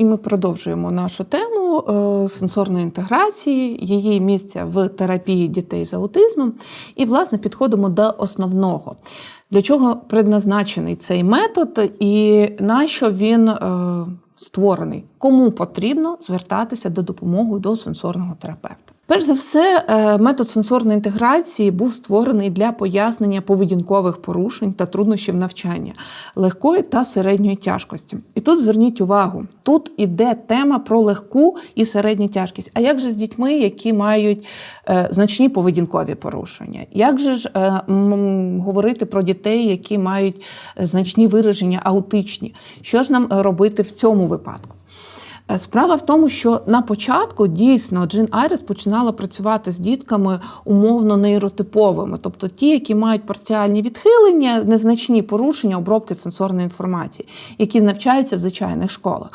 І ми продовжуємо нашу тему е, сенсорної інтеграції, її місця в терапії дітей з аутизмом. І, власне, підходимо до основного. Для чого предназначений цей метод і на що він е, створений? Кому потрібно звертатися до допомоги до сенсорного терапевта? Перш за все, е, метод сенсорної інтеграції був створений для пояснення поведінкових порушень та труднощів навчання легкої та середньої тяжкості. І тут зверніть увагу: тут іде тема про легку і середню тяжкість. А як же з дітьми, які мають е, значні поведінкові порушення? Як же ж е, говорити про дітей, які мають значні вираження аутичні? Що ж нам робити в цьому випадку? Е, Справа в тому, що на початку дійсно Джин Айрес починала працювати з дітками умовно нейротиповими, тобто ті, які мають парціальні відхилення, незначні порушення обробки сенсорної інформації, які навчаються в звичайних школах.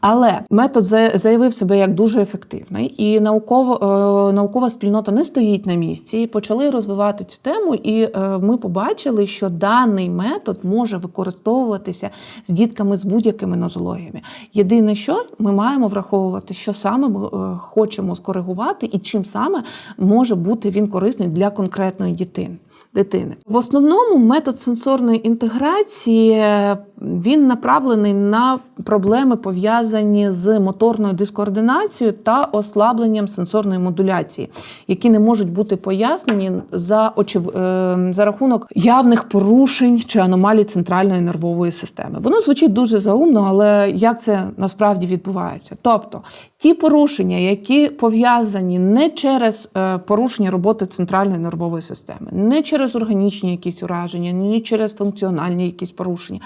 Але метод заявив себе як дуже ефективний, і науково, е, наукова спільнота не стоїть на місці. і Почали розвивати цю тему, і е, ми побачили, що даний метод може використовуватися з дітками з будь-якими нозологіями. Єдине, що ми маємо враховувати, що саме ми е, хочемо скоригувати, і чим саме може бути він корисний для конкретної дитини. Дитини в основному метод сенсорної інтеграції е, він направлений на проблеми пов'язані з моторною дискоординацією та ослабленням сенсорної модуляції, які не можуть бути пояснені за очев... е, за рахунок явних порушень чи аномалій центральної нервової системи. Воно звучить дуже заумно, але як це насправді відбувається? Тобто ті порушення, які пов'язані не через е, порушення роботи центральної нервової системи, не через органічні якісь ураження, не через функціональні якісь порушення,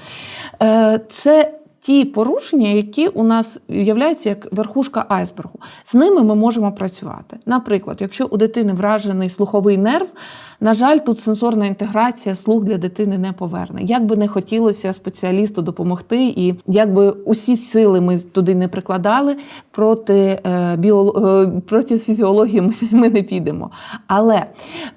е, це ті порушення, які у нас являються як верхушка айсбергу. З ними ми можемо працювати. Наприклад, якщо у дитини вражений слуховий нерв, на жаль, тут сенсорна інтеграція слух для дитини не поверне. Як би не хотілося спеціалісту допомогти, і як би усі сили ми туди не прикладали, проти, е, біол... е, проти фізіології ми, не підемо. Але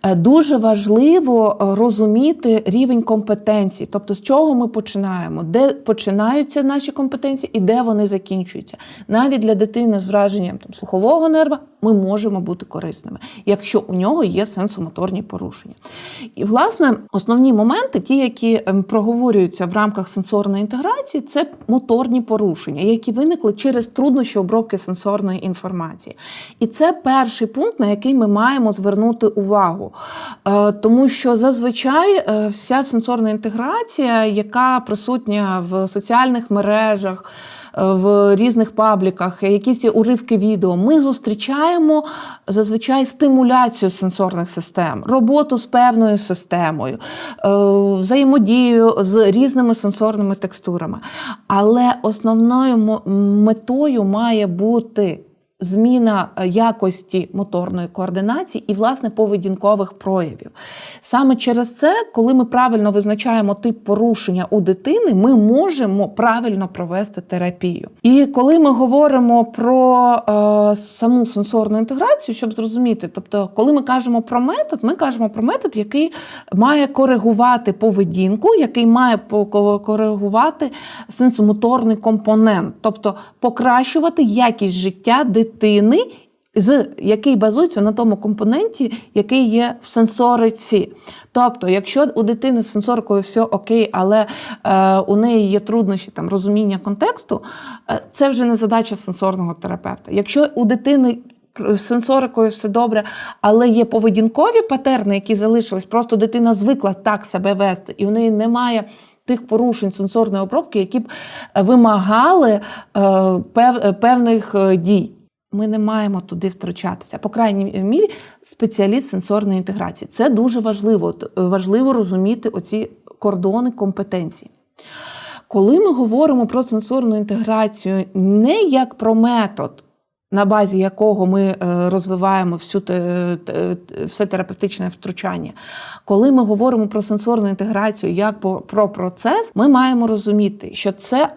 е, дуже важливо розуміти рівень компетенції, тобто з чого ми починаємо, де починаються наші компетенції і де вони закінчуються. Навіть для дитини з враженням там, слухового нерва ми можемо бути корисними, якщо у нього є сенсомоторні порушення. І, власне, основні моменти, ті, які ем, проговорюються в рамках сенсорної інтеграції, це моторні порушення, які виникли через труднощі обробки сенсорної інформації. І це перший пункт, на який ми маємо звернути увагу. Е, Тому що зазвичай е, вся сенсорна інтеграція, яка присутня в соціальних мережах, в різних пабліках, якісь уривки відео, ми зустрічаємо зазвичай стимуляцію сенсорних систем, роботу з певною системою, е, взаємодію з різними сенсорними текстурами. Але основною метою має бути зміна е, якості моторної координації і, власне, поведінкових проявів. Саме через це, коли ми правильно визначаємо тип порушення у дитини, ми можемо правильно провести терапію. І коли ми говоримо про е, саму сенсорну інтеграцію, щоб зрозуміти, тобто, коли ми кажемо про метод, ми кажемо про метод, який має коригувати поведінку, який має коригувати сенсомоторний компонент, тобто покращувати якість життя дитини. З який базується на тому компоненті, який є в сенсориці. Тобто, якщо у дитини з сенсорикою все окей, але е, у неї є труднощі там розуміння контексту, е, це вже не задача сенсорного терапевта. Якщо у дитини з сенсорикою все добре, але є поведінкові патерни, які залишились, просто дитина звикла так себе вести, і у неї немає. Тих порушень сенсорної обробки, які б е, вимагали е, е, певних дій. Ми не маємо туди втручатися. По крайній мірі, спеціаліст сенсорної інтеграції. Це дуже важливо. Важливо розуміти оці кордони компетенції. Коли ми говоримо про сенсорну інтеграцію не як про метод, на базі якого ми е, розвиваємо всю все терапевтичне втручання. Коли ми говоримо про сенсорну інтеграцію як про процес, ми маємо розуміти, що це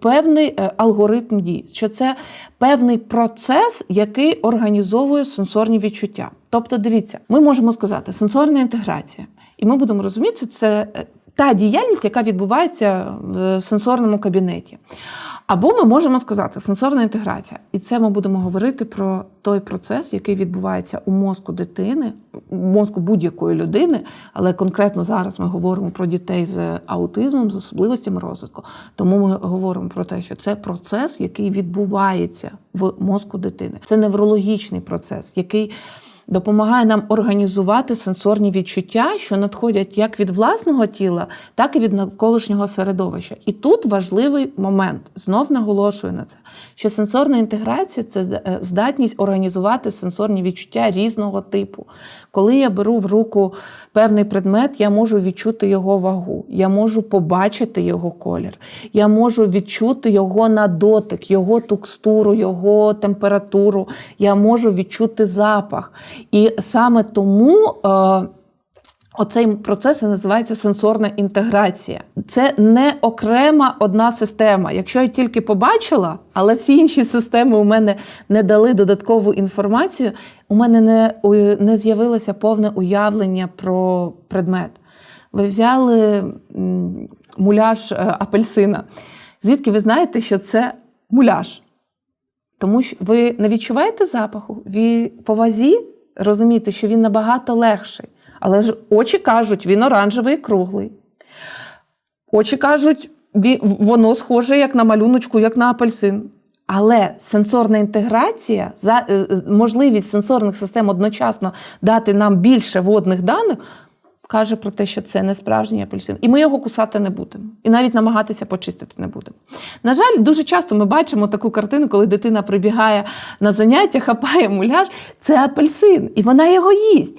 певний е, алгоритм дій, що це певний процес, який організовує сенсорні відчуття. Тобто, дивіться, ми можемо сказати сенсорна інтеграція, і ми будемо розуміти, це е, та діяльність, яка відбувається в сенсорному кабінеті. Або ми можемо сказати сенсорна інтеграція. І це ми будемо говорити про той процес, який відбувається у мозку дитини, у мозку будь-якої людини, але конкретно зараз ми говоримо про дітей з аутизмом, з особливостями розвитку. Тому ми говоримо про те, що це процес, який відбувається в мозку дитини. Це неврологічний процес, який допомагає нам організувати сенсорні відчуття, що надходять як від власного тіла, так і від навколишнього середовища. І тут важливий момент, знов наголошую на це, що сенсорна інтеграція це е, здатність організувати сенсорні відчуття різного типу. Коли я беру в руку певний предмет, я можу відчути його вагу, я можу побачити його колір, я можу відчути його на дотик, його текстуру, його температуру, я можу відчути запах. І саме тому. Е, Оцей процес називається сенсорна інтеграція. Це не окрема одна система. Якщо я тільки побачила, але всі інші системи у мене не дали додаткову інформацію, у мене не, не з'явилося повне уявлення про предмет. Ви взяли муляж е, апельсина. Звідки ви знаєте, що це муляж? Тому що ви не відчуваєте запаху, ви по вазі розумієте, що він набагато легший. Але ж очі кажуть, він оранжевий і круглий. Очі кажуть, воно схоже як на малюночку, як на апельсин. Але сенсорна інтеграція, е, можливість сенсорних систем одночасно дати нам більше водних даних, каже про те, що це не справжній апельсин. І ми його кусати не будемо. І навіть намагатися почистити не будемо. На жаль, дуже часто ми бачимо таку картину, коли дитина прибігає на заняття, хапає муляж, це апельсин, і вона його їсть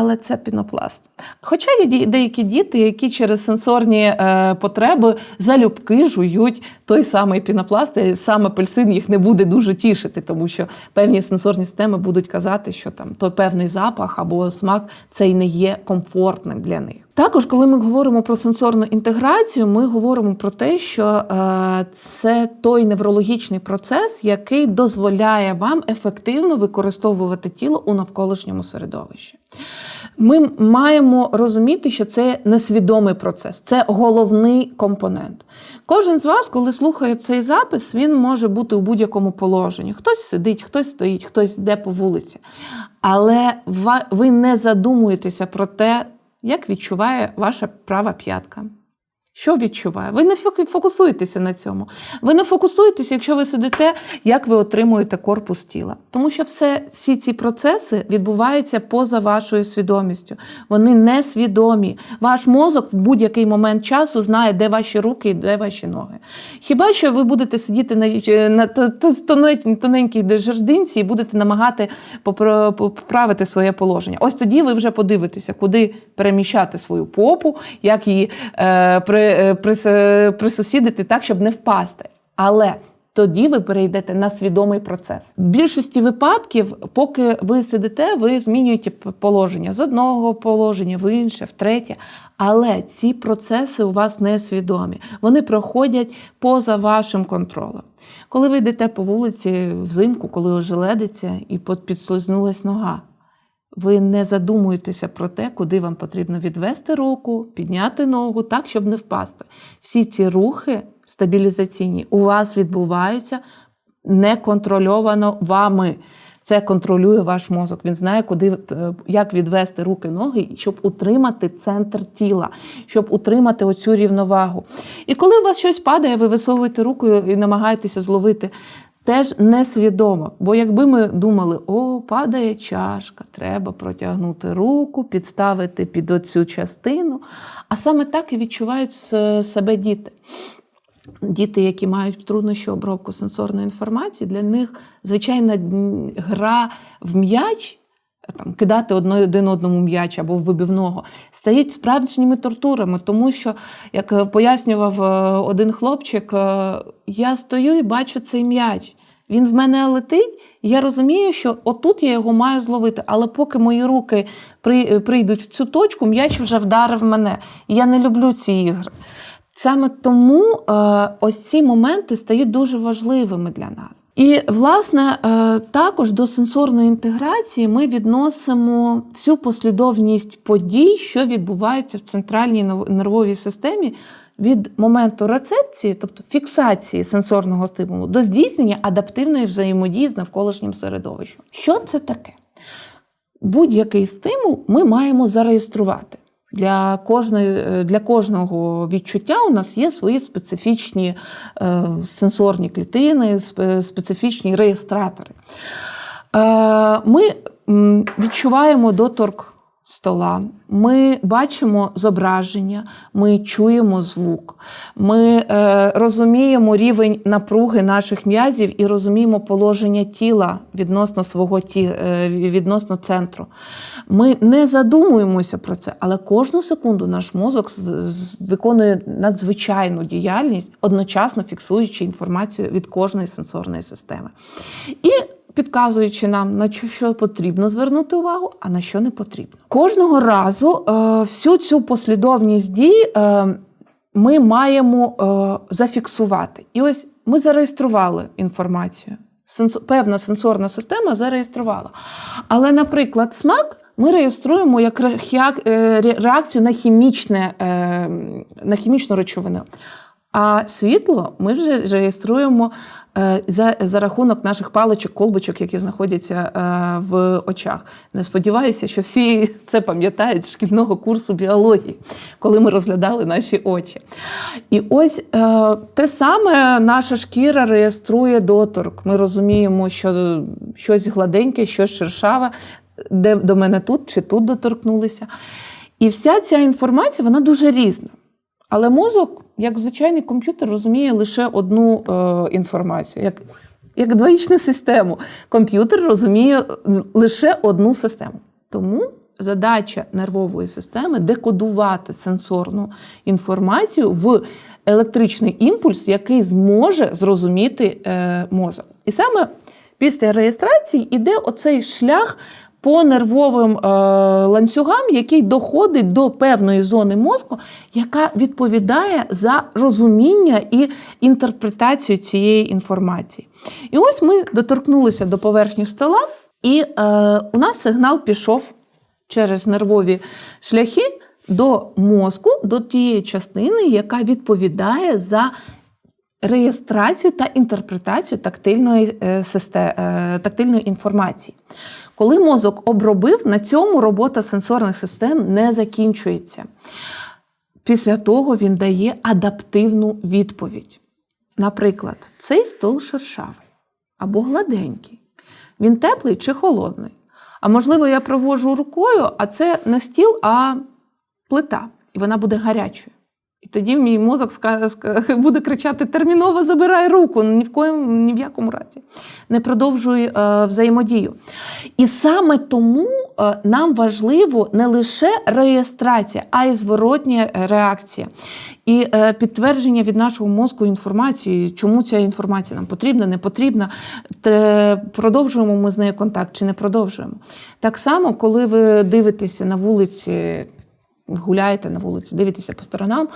але це пінопласт. Хоча є деякі діти, які через сенсорні е, потреби залюбки жують той самий пінопласт, і саме пельсин їх не буде дуже тішити, тому що певні сенсорні системи будуть казати, що там той певний запах або смак цей не є комфортним для них. Також, коли ми говоримо про сенсорну інтеграцію, ми говоримо про те, що е, це той неврологічний процес, який дозволяє вам ефективно використовувати тіло у навколишньому середовищі. Ми маємо розуміти, що це несвідомий процес, це головний компонент. Кожен з вас, коли слухає цей запис, він може бути у будь-якому положенні. Хтось сидить, хтось стоїть, хтось йде по вулиці. Але ви не задумуєтеся про те, як відчуває ваша права п'ятка. Що відчуває? Ви не фокусуєтеся на цьому. Ви не фокусуєтеся, якщо ви сидите, як ви отримуєте корпус тіла. Тому що все, всі ці процеси відбуваються поза вашою свідомістю. Вони несвідомі. Ваш мозок в будь-який момент часу знає, де ваші руки і де ваші ноги. Хіба що ви будете сидіти на на тоненькій жердинці і будете намагати поправити своє положення? Ось тоді ви вже подивитеся, куди переміщати свою попу, як її е, при. Е, присусідити так, щоб не впасти. Але тоді ви перейдете на свідомий процес. В більшості випадків, поки ви сидите, ви змінюєте положення з одного положення в інше, в третє. Але ці процеси у вас не свідомі. Вони проходять поза вашим контролем. Коли ви йдете по вулиці взимку, коли ожеледиться і підслизнулась нога. Ви не задумуєтеся про те, куди вам потрібно відвести руку, підняти ногу, так, щоб не впасти. Всі ці рухи стабілізаційні у вас відбуваються неконтрольовано вами. Це контролює ваш мозок. Він знає, куди е, як відвести руки, ноги, щоб утримати центр тіла, щоб утримати оцю рівновагу. І коли у вас щось падає, ви висовуєте руку і намагаєтеся зловити теж несвідомо. Бо якби ми думали, о, падає чашка, треба протягнути руку, підставити під оцю частину. А саме так і відчувають себе діти. Діти, які мають труднощі обробку сенсорної інформації, для них звичайна гра в м'яч. Там кидати один одному м'яч або в вибивного стають справжніми тортурами, тому що, як пояснював е, один хлопчик, е, я стою і бачу цей м'яч. Він в мене летить, і я розумію, що отут я його маю зловити. Але поки мої руки прийдуть в цю точку, м'яч вже вдарив мене. І я не люблю ці ігри. Саме тому е, ось ці моменти стають дуже важливими для нас. І, власне, е, також до сенсорної інтеграції ми відносимо всю послідовність подій, що відбуваються в центральній нервовій системі від моменту рецепції, тобто фіксації сенсорного стимулу, до здійснення адаптивної взаємодії з навколишнім середовищем. Що це таке? Будь-який стимул ми маємо зареєструвати. Для кожної, е, для кожного відчуття у нас є свої специфічні е, сенсорні клітини, спе- специфічні реєстратори. Е, ми відчуваємо доторк стола, ми бачимо зображення, ми чуємо звук, ми е, розуміємо рівень напруги наших м'язів і розуміємо положення тіла відносно свого ті, е, відносно центру. Ми не задумуємося про це, але кожну секунду наш мозок виконує надзвичайну діяльність, одночасно фіксуючи інформацію від кожної сенсорної системи. І підказуючи нам, на що- потрібно звернути увагу, а на що не потрібно. Кожного разу е, всю цю послідовність дій е, ми маємо е, зафіксувати. І ось ми зареєстрували інформацію. Певна сенсорна система зареєструвала. Але, наприклад, смак ми реєструємо як реакцію на, хімічне, на хімічну речовину. А світло ми вже реєструємо за, за рахунок наших паличок, колбочок, які знаходяться е, в очах. Не сподіваюся, що всі це пам'ятають з шкільного курсу біології, коли ми розглядали наші очі. І ось е, те саме наша шкіра реєструє доторк. Ми розуміємо, що щось гладеньке, щось шершаве, де до мене тут чи тут доторкнулися. І вся ця інформація вона дуже різна. Але мозок, як звичайний комп'ютер, розуміє лише одну е, інформацію. Як, як двоїчну систему. Комп'ютер розуміє лише одну систему. Тому задача нервової системи декодувати сенсорну інформацію в електричний імпульс, який зможе зрозуміти е, мозок. І саме після реєстрації йде оцей шлях по нервовим е, ланцюгам, який доходить до певної зони мозку, яка відповідає за розуміння і інтерпретацію цієї інформації. І ось ми доторкнулися до поверхні стола, і е, у нас сигнал пішов через нервові шляхи до мозку, до тієї частини, яка відповідає за реєстрацію та інтерпретацію тактильної, е, систе- е, тактильної інформації. Коли мозок обробив, на цьому робота сенсорних систем не закінчується. Після того він дає адаптивну відповідь. Наприклад, цей стол шершавий або гладенький. Він теплий чи холодний. А можливо, я провожу рукою, а це не стіл, а плита, і вона буде гарячою. І тоді мій мозок буде кричати: терміново забирай руку, ні в коєму, ні в якому разі. Не продовжуй е, взаємодію. І саме тому е, нам важливо не лише реєстрація, а й зворотня реакція. І е, підтвердження від нашого мозку інформації, чому ця інформація нам потрібна, не потрібна, продовжуємо ми з нею контакт чи не продовжуємо. Так само, коли ви дивитеся на вулиці гуляєте на вулиці, дивитеся по сторонам,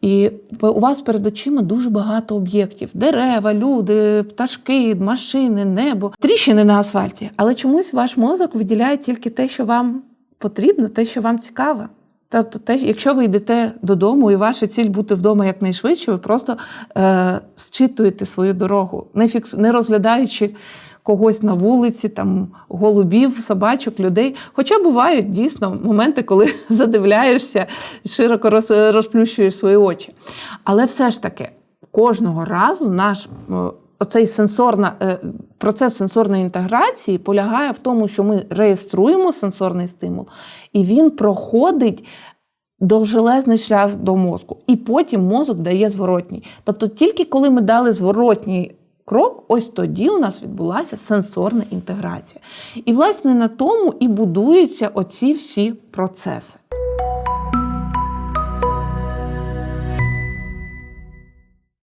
і у вас перед очима дуже багато об'єктів: дерева, люди, пташки, машини, небо, тріщини на асфальті. Але чомусь ваш мозок виділяє тільки те, що вам потрібно, те, що вам цікаво. Тобто, те, якщо ви йдете додому, і ваша ціль бути вдома якнайшвидше, ви просто е, зчитуєте свою дорогу, не фікс, не розглядаючи когось на вулиці, там голубів, собачок, людей. Хоча бувають дійсно моменти, коли задивляєшся, широко розплющуєш свої очі. Але все ж таки, кожного разу наш оцей сенсорна, е, процес сенсорної інтеграції полягає в тому, що ми реєструємо сенсорний стимул, і він проходить. Довжелезний шлях до мозку, і потім мозок дає зворотній. Тобто, тільки коли ми дали зворотній крок, ось тоді у нас відбулася сенсорна інтеграція. І, власне, на тому і будуються оці всі процеси.